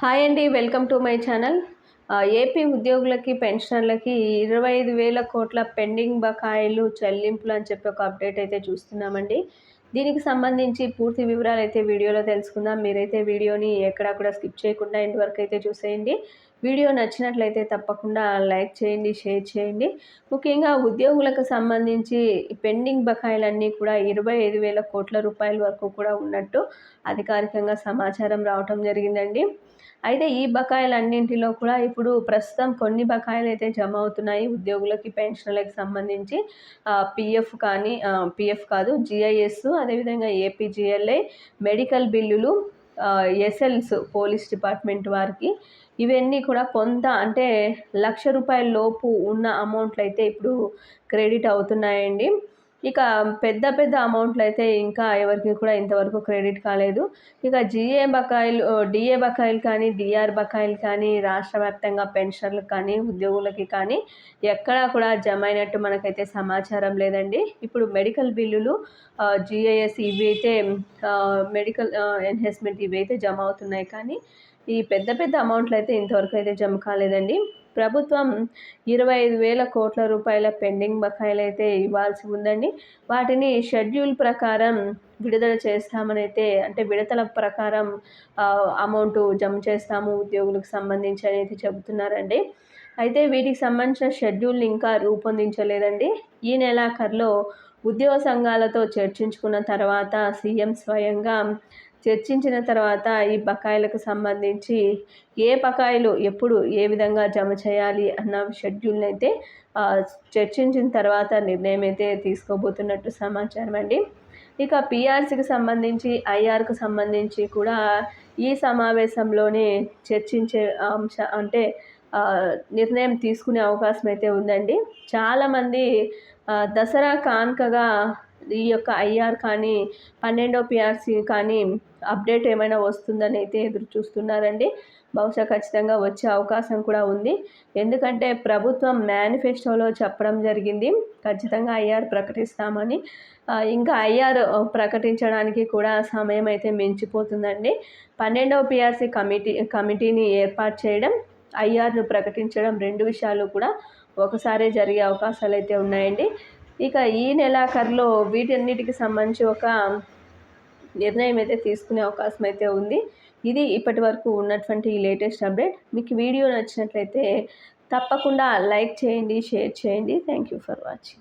Hi అండి welcome to my channel. AP ఉద్యోగులకి పెన్షనర్లకి ఇరవై ఐదు వేల కోట్ల పెండింగ్ బకాయిలు చెల్లింపులు అని చెప్పి ఒక అప్డేట్ అయితే చూస్తున్నామండి. దీనికి సంబంధించి పూర్తి వివరాలు అయితే వీడియోలో తెలుసుకుందాం. మీరైతే వీడియోని ఎక్కడా కూడా స్కిప్ చేయకుండా ఇంటి వరకు అయితే చూసేయండి. వీడియో నచ్చినట్లయితే తప్పకుండా లైక్ చేయండి షేర్ చేయండి. ముఖ్యంగా ఉద్యోగులకు సంబంధించి పెండింగ్ బకాయిలన్నీ కూడా ఇరవై ఐదు వేల కోట్ల రూపాయల వరకు కూడా ఉన్నట్టు అధికారికంగా సమాచారం రావటం జరిగిందండి. అయితే ఈ బకాయిలన్నింటిలో కూడా ఇప్పుడు ప్రస్తుతం కొన్ని బకాయిలు అయితే జమ అవుతున్నాయి ఉద్యోగులకి పెన్షన్లకు సంబంధించి. పిఎఫ్ కానీ పిఎఫ్ కాదు జిఐఎస్ అదేవిధంగా ఏపీజిఎల్ఐ మెడికల్ బిల్లులు ఎస్ఎల్స్ పోలీస్ డిపార్ట్మెంట్ వారికి ఇవన్నీ కూడా కొంత అంటే లక్ష రూపాయల లోపు ఉన్న అమౌంట్లు అయితే ఇప్పుడు క్రెడిట్ అవుతున్నాయండి. ఇక పెద్ద పెద్ద అమౌంట్లు అయితే ఇంకా ఎవరికి కూడా ఇంతవరకు క్రెడిట్ కాలేదు. ఇక జిఏ బకాయిలు డిఏ బకాయిలు కానీ డిఆర్ బకాయిలు కానీ రాష్ట్ర వ్యాప్తంగా పెన్షన్లకు కానీ ఉద్యోగులకి కానీ ఎక్కడా కూడా జమ అయినట్టు మనకైతే సమాచారం లేదండి. ఇప్పుడు మెడికల్ బిల్లులు జిఏఎస్ ఇవి అయితే మెడికల్ ఎన్హెస్మెంట్ ఇవి అయితే జమ అవుతున్నాయి కానీ ఈ పెద్ద పెద్ద అమౌంట్లు అయితే ఇంతవరకు అయితే జమ కాలేదండి. ప్రభుత్వం ఇరవై ఐదు వేల కోట్ల రూపాయల పెండింగ్ బకాయిలు అయితే ఇవ్వాల్సి ఉందండి. వాటిని షెడ్యూల్ ప్రకారం విడుదల చేస్తామని అయితే అంటే విడతల ప్రకారం అమౌంట్ జమ చేస్తాము ఉద్యోగులకు సంబంధించి అనేది చెబుతున్నారండి. అయితే వీటికి సంబంధించిన షెడ్యూల్ని ఇంకా రూపొందించలేదండి. ఈ నెలాఖరులో ఉద్యోగ సంఘాలతో చర్చించుకున్న తర్వాత సీఎం స్వయంగా చర్చించిన తర్వాత ఈ బకాయిలకు సంబంధించి ఏ బకాయిలు ఎప్పుడు ఏ విధంగా జమ చేయాలి అన్న షెడ్యూల్ని అయితే చర్చించిన తర్వాత నిర్ణయం అయితే తీసుకోబోతున్నట్టు సమాచారం అండి. ఇక పిఆర్సీకి సంబంధించి ఐఆర్కు సంబంధించి కూడా ఈ సమావేశంలోనే చర్చించే అంశ అంటే నిర్ణయం తీసుకునే అవకాశం అయితే ఉందండి. చాలామంది దసరా కాన్కగా ఈ యొక్క ఐఆర్ కానీ పన్నెండో పిఆర్సీ కానీ అప్డేట్ ఏమైనా వస్తుందని అయితే ఎదురు చూస్తున్నారండి. బహుశా ఖచ్చితంగా వచ్చే అవకాశం కూడా ఉంది. ఎందుకంటే ప్రభుత్వం మేనిఫెస్టోలో చెప్పడం జరిగింది ఖచ్చితంగా ఐఆర్ ప్రకటిస్తామని. ఇంకా ఐఆర్ ప్రకటించడానికి కూడా సమయం అయితే మించిపోతుందండి. పన్నెండవ పిఆర్సీ కమిటీ కమిటీని ఏర్పాటు చేయడం ఐఆర్ను ప్రకటించడం రెండు విషయాలు కూడా ఒకసారే జరిగే అవకాశాలు అయితే ఉన్నాయండి. ఇక ఈ నెలాఖరులో వీటన్నిటికి సంబంధించి ఒక నిర్ణయం అయితే తీసుకునే అవకాశం అయితే ఉంది. ఇది ఇప్పటి వరకు ఉన్నటువంటి ఈ లేటెస్ట్ అప్డేట్. మీకు వీడియో నచ్చినట్లయితే తప్పకుండా లైక్ చేయండి షేర్ చేయండి. Thank you for watching